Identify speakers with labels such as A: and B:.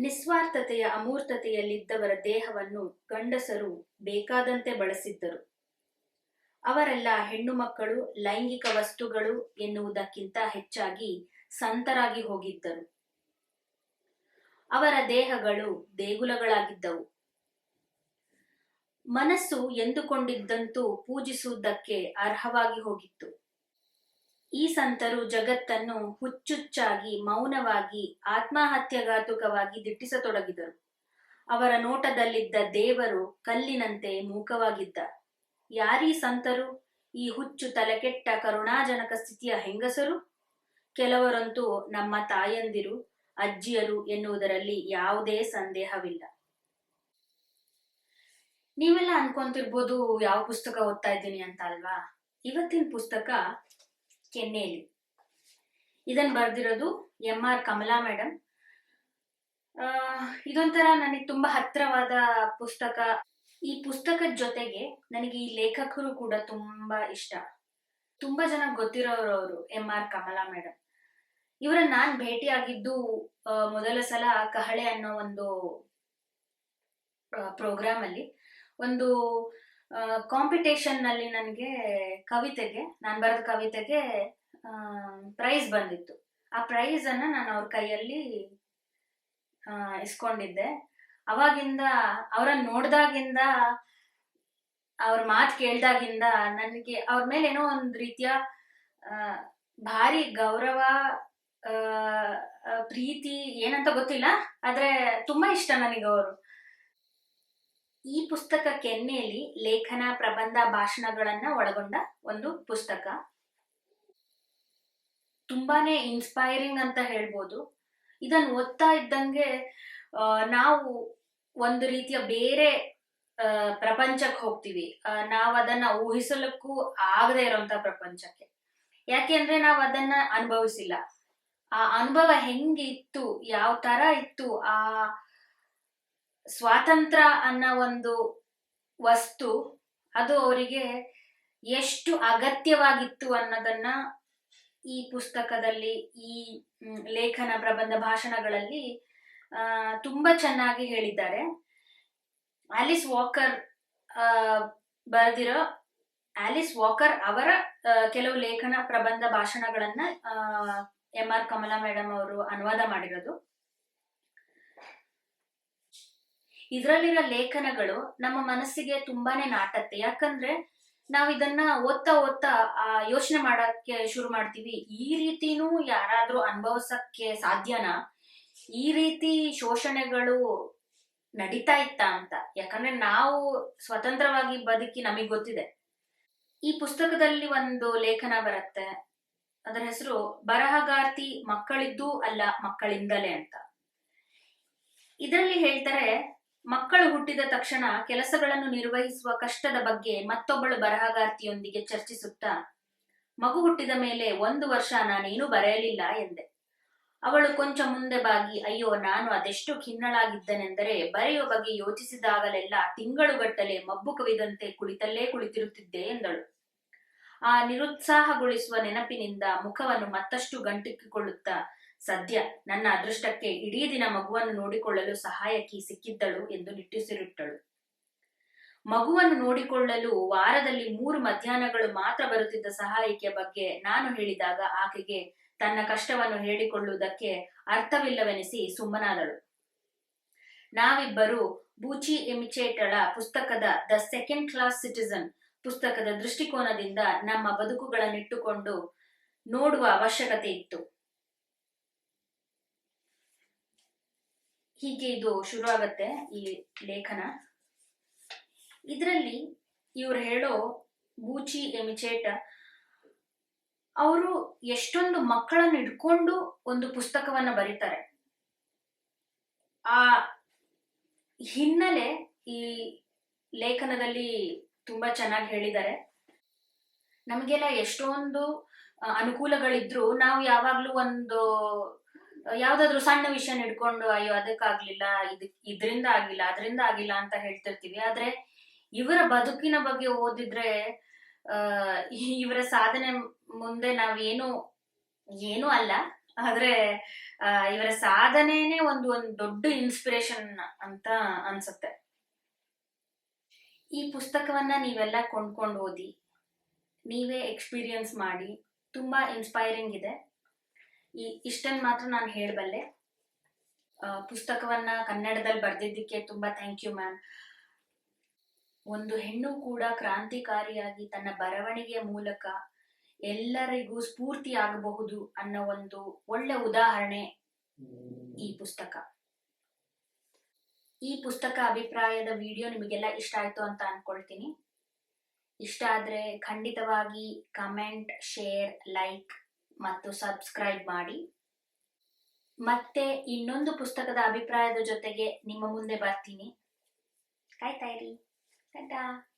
A: ನಿಸ್ವಾರ್ಥತೆಯ ಅಮೂರ್ತತೆಯಲ್ಲಿದ್ದವರ ದೇಹವನ್ನು ಗಂಡಸರು ಬೇಕಾದಂತೆ ಬಳಸಿದ್ದರು. ಅವರೆಲ್ಲ ಹೆಣ್ಣು ಮಕ್ಕಳು ಲೈಂಗಿಕ ವಸ್ತುಗಳು ಎನ್ನುವುದಕ್ಕಿಂತ ಹೆಚ್ಚಾಗಿ ಸಂತರಾಗಿ ಹೋಗಿದ್ದರು. ಅವರ ದೇಹಗಳು ದೇಗುಲಗಳಾಗಿದ್ದವು. ಮನಸ್ಸು ಎಂದುಕೊಂಡಿದ್ದಂತೂ ಪೂಜಿಸುವುದಕ್ಕೆ ಅರ್ಹವಾಗಿ ಹೋಗಿತ್ತು. ಈ ಸಂತರು ಜಗತ್ತನ್ನು ಹುಚ್ಚುಚ್ಚಾಗಿ, ಮೌನವಾಗಿ, ಆತ್ಮಹತ್ಯಾಘಾತುಕವಾಗಿ ದಿಟ್ಟಿಸತೊಡಗಿದರು. ಅವರ ನೋಟದಲ್ಲಿದ್ದ ದೇವರು ಕಲ್ಲಿನಂತೆ ಮೂಕವಾಗಿದ್ದ. ಯಾರೀ ಸಂತರು? ಈ ಹುಚ್ಚು ತಲೆಕೆಟ್ಟ ಕರುಣಾಜನಕ ಸ್ಥಿತಿಯ ಹೆಂಗಸರು? ಕೆಲವರಂತೂ ನಮ್ಮ ತಾಯಂದಿರು, ಅಜ್ಜಿಯರು ಎನ್ನುವುದರಲ್ಲಿ ಯಾವುದೇ ಸಂದೇಹವಿಲ್ಲ. ನೀವೆಲ್ಲ ಅನ್ಕೊಂತಿರ್ಬೋದು, ಯಾವ ಪುಸ್ತಕ ಓದ್ತಾ ಇದ್ದೀನಿ ಅಂತ ಅಲ್ವಾ? ಇವತ್ತಿನ ಪುಸ್ತಕ ಕೆನ್ನೇಲಿ. ಇದನ್ ಬರ್ದಿರೋದು ಎಂ ಆರ್ ಕಮಲಾ ಮೇಡಮ್ ಇದೊಂಥರ ನನಗೆ ತುಂಬಾ ಹತ್ರವಾದ ಪುಸ್ತಕ. ಈ ಪುಸ್ತಕದ ಜೊತೆಗೆ ನನಗೆ ಈ ಲೇಖಕರು ಕೂಡ ತುಂಬಾ ಇಷ್ಟ. ತುಂಬಾ ಜನ ಗೊತ್ತಿರೋರು ಅವರು ಎಂ ಆರ್ ಕಮಲಾ ಮೇಡಮ್ ಇವರನ್ನ ನಾನ್ ಭೇಟಿಯಾಗಿದ್ದು ಆಗಿದ್ದು ಮೊದಲ ಸಲ ಕಹಳೆ ಅನ್ನೋ ಒಂದು ಪ್ರೋಗ್ರಾಮ್ ಅಲ್ಲಿ ಒಂದು ಕಾಂಪಿಟೇಷನ್ನಲ್ಲಿ ನನಗೆ ಕವಿತೆಗೆ, ನಾನು ಬರೆದ ಕವಿತೆಗೆ ಪ್ರೈಸ್ ಬಂದಿತ್ತು. ಆ ಪ್ರೈಸ್ ಅನ್ನ ನಾನು ಅವ್ರ ಕೈಯಲ್ಲಿ ಇಸ್ಕೊಂಡಿದ್ದೆ. ಅವಾಗಿಂದ, ಅವರನ್ನ ನೋಡ್ದಾಗಿಂದ, ಅವ್ರ ಮಾತು ಕೇಳ್ದಾಗಿಂದ ನನಗೆ ಅವ್ರ ಮೇಲೆ ಏನೋ ಒಂದು ರೀತಿಯ ಭಾರಿ ಗೌರವ ಪ್ರೀತಿ ಏನಂತ ಗೊತ್ತಿಲ್ಲ, ಆದ್ರೆ ತುಂಬಾ ಇಷ್ಟ ನನಗೆ ಅವರು. ಈ ಪುಸ್ತಕ ಕೆನ್ನೆಯಲ್ಲಿ ಲೇಖನ, ಪ್ರಬಂಧ, ಭಾಷಣಗಳನ್ನ ಒಳಗೊಂಡ ಒಂದು ಪುಸ್ತಕ. ತುಂಬಾನೇ ಇನ್ಸ್ಪೈರಿಂಗ್ ಅಂತ ಹೇಳ್ಬೋದು. ಇದನ್ನ ಓದ್ತಾ ಇದ್ದಂಗೆ ನಾವು ಒಂದು ರೀತಿಯ ಬೇರೆ ಪ್ರಪಂಚಕ್ಕೆ ಹೋಗ್ತೀವಿ. ನಾವು ಅದನ್ನ ಊಹಿಸಲಕ್ಕೂ ಆಗದೆ ಇರೋಂತ ಪ್ರಪಂಚಕ್ಕೆ. ಯಾಕೆಂದ್ರೆ ನಾವು ಅದನ್ನ ಅನುಭವಿಸಿಲ್ಲ. ಆ ಅನುಭವ ಹೆಂಗಿತ್ತು, ಯಾವ ತರ ಇತ್ತು, ಆ ಸ್ವಾತಂತ್ರ್ಯ ಅನ್ನೋ ಒಂದು ವಸ್ತು, ಅದು ಅವರಿಗೆ ಎಷ್ಟು ಅಗತ್ಯವಾಗಿತ್ತು ಅನ್ನೋದನ್ನ ಈ ಪುಸ್ತಕದಲ್ಲಿ, ಈ ಲೇಖನ ಪ್ರಬಂಧ ಭಾಷಣಗಳಲ್ಲಿ ತುಂಬಾ ಚೆನ್ನಾಗಿ ಹೇಳಿದ್ದಾರೆ. ಆಲಿಸ್ ವಾಕರ್ ಬರೆದಿರೋ ಆಲಿಸ್ ವಾಕರ್ ಅವರ ಕೆಲವು ಲೇಖನ ಪ್ರಬಂಧ ಭಾಷಣಗಳನ್ನ ಎಂ ಆರ್ ಕಮಲಾ ಮೇಡಮ್ ಅವರು ಅನುವಾದ ಮಾಡಿರೋದು. ಇದರಲ್ಲಿರೋ ಲೇಖನಗಳು ನಮ್ಮ ಮನಸ್ಸಿಗೆ ತುಂಬಾನೇ ನಾಟತ್ತೆ. ಯಾಕಂದ್ರೆ ನಾವ್ ಇದನ್ನ ಓದ್ತಾ ಓದ್ತಾ, ಆ, ಯೋಚನೆ ಮಾಡಕ್ಕೆ ಶುರು ಮಾಡ್ತೀವಿ. ಈ ರೀತಿನೂ ಯಾರಾದ್ರೂ ಅನುಭವಿಸಕ್ಕೆ ಸಾಧ್ಯನಾ? ಈ ರೀತಿ ಶೋಷಣೆಗಳು ನಡೀತಾ ಇತ್ತ ಅಂತ. ಯಾಕಂದ್ರೆ ನಾವು ಸ್ವತಂತ್ರವಾಗಿ ಬದುಕಿ ನಮಗ್ ಗೊತ್ತಿದೆ. ಈ ಪುಸ್ತಕದಲ್ಲಿ ಒಂದು ಲೇಖನ ಬರುತ್ತೆ. ಅದರ ಹೆಸರು ಬರಹಗಾರ್ತಿ ಮಕ್ಕಳಿದ್ದೂ ಅಲ್ಲ ಮಕ್ಕಳಿಂದಲೇ ಅಂತ. ಇದರಲ್ಲಿ ಹೇಳ್ತಾರೆ ಮಕ್ಕಳು ಹುಟ್ಟಿದ ತಕ್ಷಣ ಕೆಲಸಗಳನ್ನು ನಿರ್ವಹಿಸುವ ಕಷ್ಟದ ಬಗ್ಗೆ ಮತ್ತೊಬ್ಬಳು ಬರಹಗಾರ್ತಿಯೊಂದಿಗೆ ಚರ್ಚಿಸುತ್ತಾ, ಮಗು ಹುಟ್ಟಿದ ಮೇಲೆ ಒಂದು ವರ್ಷ ನಾನೇನು ಬರೆಯಲಿಲ್ಲ ಎಂದೆ. ಅವಳು ಕೊಂಚ ಮುಂದೆ ಬಾಗಿ, ಅಯ್ಯೋ, ನಾನು ಅದೆಷ್ಟು ಖಿನ್ನಳಾಗಿದ್ದನೆಂದರೆ ಬರೆಯುವ ಬಗ್ಗೆ ಯೋಚಿಸಿದಾಗಲೆಲ್ಲ ತಿಂಗಳುಗಟ್ಟಲೆ ಮಬ್ಬು ಕವಿದಂತೆ ಕುಳಿತಲ್ಲೇ ಕುಳಿತಿರುತ್ತಿದ್ದೆ ಎಂದಳು. ಆ ನಿರುತ್ಸಾಹಗೊಳಿಸುವ ನೆನಪಿನಿಂದ ಮುಖವನ್ನು ಮತ್ತಷ್ಟು ಗಂಟಿಕ್ಕಿಕೊಳ್ಳುತ್ತಾ ಸದ್ಯ ನನ್ನ ಅದೃಷ್ಟಕ್ಕೆ ಇಡೀ ದಿನ ಮಗುವನ್ನು ನೋಡಿಕೊಳ್ಳಲು ಸಹಾಯಕಿ ಸಿಕ್ಕಿದ್ದಳು ಎಂದು ನಿಟ್ಟುಸಿರಿಟ್ಟಳು. ಮಗುವನ್ನು ನೋಡಿಕೊಳ್ಳಲು ವಾರದಲ್ಲಿ ಮೂರು ಮಧ್ಯಾಹ್ನಗಳು ಮಾತ್ರ ಬರುತ್ತಿದ್ದ ಸಹಾಯಕಿಯ ಬಗ್ಗೆ ನಾನು ಹೇಳಿದಾಗ ಆಕೆಗೆ ತನ್ನ ಕಷ್ಟವನ್ನು ಹೇಳಿಕೊಳ್ಳುವುದಕ್ಕೆ ಅರ್ಥವಿಲ್ಲವೆನಿಸಿ ಸುಮ್ಮನಾದಳು. ನಾವಿಬ್ಬರು ಬೂಚಿ ಎಮಿಚೇಟಳ ಪುಸ್ತಕದ ದ ಸೆಕೆಂಡ್ ಕ್ಲಾಸ್ ಸಿಟಿಸನ್ ಪುಸ್ತಕದ ದೃಷ್ಟಿಕೋನದಿಂದ ನಮ್ಮ ಬದುಕುಗಳನ್ನಿಟ್ಟುಕೊಂಡು ನೋಡುವ ಅವಶ್ಯಕತೆ ಇತ್ತು. ಹೀಗೆ ಇದು ಶುರು ಆಗತ್ತೆ ಈ ಲೇಖನ. ಇದರಲ್ಲಿ ಇವ್ರು ಹೇಳೋ ಬೂಚಿ ಎಮಿಚೇಟ, ಅವರು ಎಷ್ಟೊಂದು ಮಕ್ಕಳನ್ನು ಇಟ್ಕೊಂಡು ಒಂದು ಪುಸ್ತಕವನ್ನ ಬರೀತಾರೆ. ಆ ಹಿನ್ನೆಲೆ ಈ ಲೇಖನದಲ್ಲಿ ತುಂಬಾ ಚೆನ್ನಾಗಿ ಹೇಳಿದ್ದಾರೆ. ನಮಗೆಲ್ಲ ಎಷ್ಟೊಂದು ಅನುಕೂಲಗಳಿದ್ರು, ನಾವು ಯಾವಾಗ್ಲೂ ಒಂದು ಯಾವ್ದಾದ್ರು ಸಣ್ಣ ವಿಷಯ ಹಿಡ್ಕೊಂಡು, ಅಯ್ಯೋ ಅದಕ್ಕಾಗ್ಲಿಲ್ಲ ಇದ್, ಇದ್ರಿಂದ ಆಗಿಲ್ಲ, ಅದರಿಂದ ಆಗಿಲ್ಲ ಅಂತ ಹೇಳ್ತಿರ್ತೀವಿ. ಆದ್ರೆ ಇವರ ಬದುಕಿನ ಬಗ್ಗೆ ಓದಿದ್ರೆ ಇವರ ಸಾಧನೆ ಮುಂದೆ ನಾವೇನು ಏನು ಅಲ್ಲ. ಆದ್ರೆ ಇವರ ಸಾಧನೆನೇ ಒಂದು ಒಂದು ದೊಡ್ಡ ಇನ್ಸ್ಪಿರೇಷನ್ ಅಂತ ಅನ್ಸುತ್ತೆ. ಈ ಪುಸ್ತಕವನ್ನ ನೀವೆಲ್ಲ ಕೊಂಡ್ಕೊಂಡು ಓದಿ, ನೀವೇ ಎಕ್ಸ್ಪೀರಿಯನ್ಸ್ ಮಾಡಿ, ತುಂಬಾ ಇನ್ಸ್ಪೈರಿಂಗ್ ಇದೆ. ಈ ಇಷ್ಟನ್ ಮಾತ್ರ ನಾನು ಹೇಳಬಲ್ಲೆ. ಪುಸ್ತಕವನ್ನ ಕನ್ನಡದಲ್ಲಿ ಬರೆದಿದ್ದಕ್ಕೆ ತುಂಬಾ ಥ್ಯಾಂಕ್ ಯು ಮ್ಯಾಮ್ ಒಂದು ಹೆಣ್ಣು ಕೂಡ ಕ್ರಾಂತಿಕಾರಿಯಾಗಿ ತನ್ನ ಬರವಣಿಗೆಯ ಮೂಲಕ ಎಲ್ಲರಿಗೂ ಸ್ಫೂರ್ತಿ ಆಗಬಹುದು ಅನ್ನೋ ಒಂದು ಒಳ್ಳೆ ಉದಾಹರಣೆ ಈ ಪುಸ್ತಕ. ಈ ಪುಸ್ತಕ ಅಭಿಪ್ರಾಯದ ವಿಡಿಯೋ ನಿಮಗೆಲ್ಲ ಇಷ್ಟ ಆಯ್ತು ಅಂತ ಅನ್ಕೊಳ್ತೀನಿ. ಇಷ್ಟ ಆದ್ರೆ ಖಂಡಿತವಾಗಿ ಕಮೆಂಟ್ ಶೇರ್ ಲೈಕ್ ಮತ್ತು ಸಬ್ಸ್ಕ್ರೈಬ್ ಮಾಡಿ. ಮತ್ತೆ ಇನ್ನೊಂದು ಪುಸ್ತಕದ ಅಭಿಪ್ರಾಯದ ಜೊತೆಗೆ ನಿಮ್ಮ ಮುಂದೆ ಬರ್ತೀನಿ. ಕಾಯ್ತಾ ಇರಿ. ಟಾಟಾ.